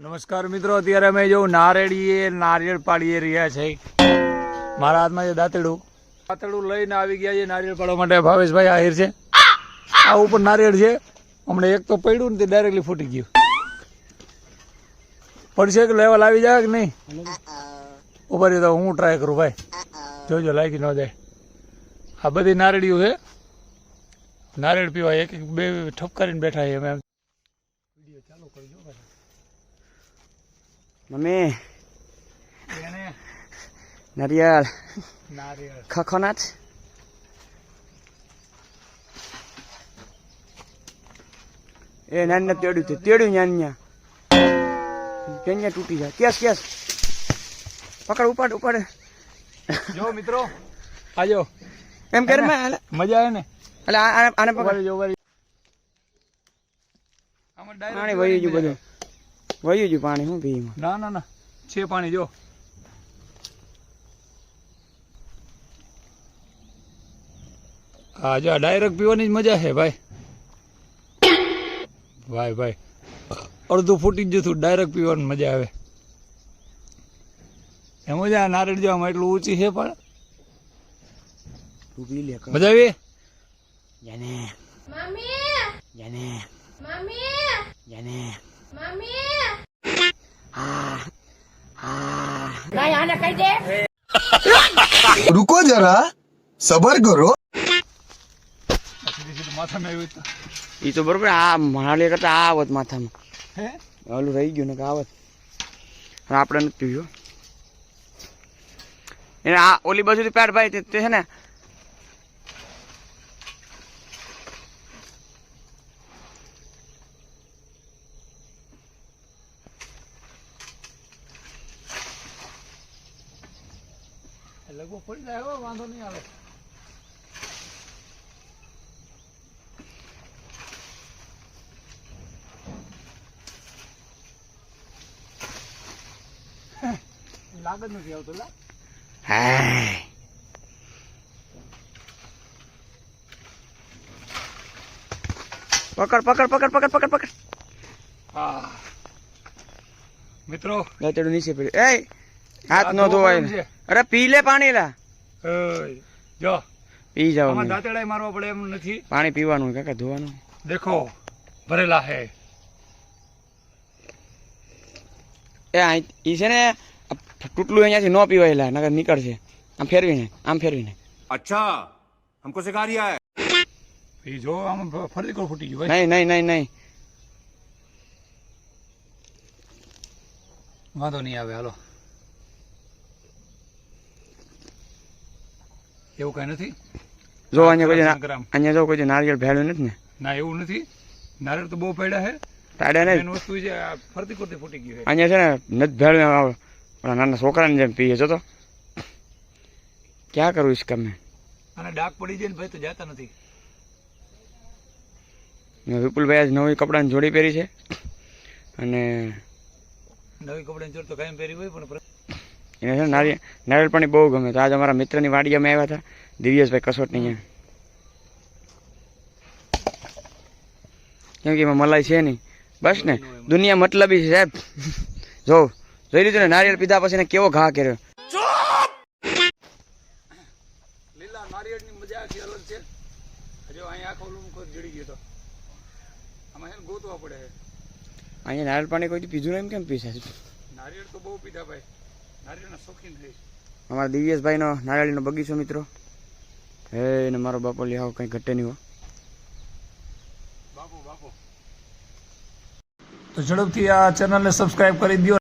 નમસ્કાર મિત્રો, અત્યારે અમે જો નારેડીએ, નારિયેળ પાડીએ રહ્યા છે. મારા હાથમાં છે દાંતડું દાંતડું લઈને આવી ગયા છે નારિયેળ પાડવા માટે. ભાવેશભાઈ આહિર છે. આ ઉપર નારિયેળ છે. હમણાં એક તો પડ્યું ને તે ડાયરેક્ટલી ફૂટી ગયું. પડશે કે લેવલ આવી જાય કે નહીં? ઉપર તો હું ટ્રાય કરું ભાઈ. જોજો, લાગી ન જાય. આ બધી નારેડીઓ છે. નારિયેળ પીવા એક એક બે ઠપકારીને બેઠા છે અમે મમ્મી નારિયેળ નારિયેળ એ નાની તેડ્યું છે. તેડ્યું ન્યા ન્યા ત્યાં તૂટી જાય. કેસ કેસ. પકડ ઉપાડ ઉપાડ. જો મિત્રો. આજો. એમ કરે મજા આવે ને? એટલે આને પકડ. જો આમાં ડાયરેક્ટ પાણી વહી ગયું બધું. વહી ગયું પાણી શું પી ના ના ના. છે પાણી જો. હા જો ડાયરેક્ટ પીવાની જ મજા છે ભાઈ. ભાઈ ભાઈ. અડધું ફૂટી જ જતું ડાયરેક્ટ પીવાની મજા આવે. એમ જ આ નારળ જો એટલું ઊંચી છે પણ. તું પી લે મજા આવી? જાને. જાને! જાને Mami! હા રૂકો જરા સબર કરો. એ તો બરોબર આ મારા કરતા આ આવત માથામાં. ઓલું રહી ગયું ને કે આવત. આપણે નથી પીવ્યું એને આ ઓલી બાજુથી પેટ ભાઈ તે છે ને લગભગ પડી જાય હો, વાંધો નહીં આવે. લાગત નથી આવતો લા. હા પકડ પકડ પકડ પકડ પકડ પકડ. હા. મિત્રો. દાંતેડું નીચે પડ્યું. એ હાથ આ નો તો ધોવાય કેમ છે? અરે પી લે પાણી લા ઓય, જો પી જાવ આમાં દાંતેડા મારવા પડે એમ નથી પાણી પીવાનું કાકા ધોવાનું દેખો ભરેલા હે એ આ ઈ છે ને આ ટૂટલું અહીંયાથી ન પીવાય લા નકર નીકળશે આમ ફેરવીને આમ ફેરવીને अच्छा हमको सिखा रिया है એ જો આમાં ફ- ફરી કોણ ફૂટી ગયું ભાઈ નહીં નહીં નહીં નહીં વાંધો નહીં આવે હાલો એવું કઈ નથી? જો અહીંયા કોઈ ના- અહીંયા જો કોઈ નારિયેળ ભેળ્યું નથી ને? ના એવું નથી. નારિયેળ તો બહુ પડ્યા છે. નહીં. મેન વસ્તુ છે આ ફરતી ફરતી ફૂટી ગયું અહીંયા છે ને નથી ભેળ્યું નાના છોકરાને જેમ પીએ છો તો. ક્યાં કરું ઇસ કામ મેં? અને ડાક પડી જાય ને ભાઈ તો જાતા નથી. વિપુલભાઈ આજ નવી કપડાની જોડી પહેરી છે. અને નવી કપડાની જોડી તો કાયમ પહેરી હોય પણ એને છે નારિયેળ નારિયેળ પાણી બહુ ગમે. તો આજ અમારા મિત્રની વાડી અમે આવ્યા હતા દિવ્યેશભાઈ કસોટની અહીંયા. કેમ કે એમાં મલાઈ છે નહીં. બસ ને દુનિયા મતલબી છે સાહેબ. જો જોઈ લીધું ને નારિયેળ પીધા પછી એને કેવો ઘા કર્યો. લીલા નારિયેળની મજા આખી અલગ છે. હજુ અહીંયા આખો લૂમખો જડી ગયો તો. આમાં છે ગોતવા પડે અહીંયા નારિયેળ પાણી કોઈ પીધું એમ કેમ પીશે નારિયેળ તો બહુ પીધા ભાઈ. અમારા દિવ્યેશભાઈનો નારિયેળીનો બગીચો, મિત્રો. હે, ને મારો બાપો લે, આવો કંઈ ઘટે નહીં, હો. તો ઝડપથી આ ચેનલને સબસ્ક્રાઇબ કરી દો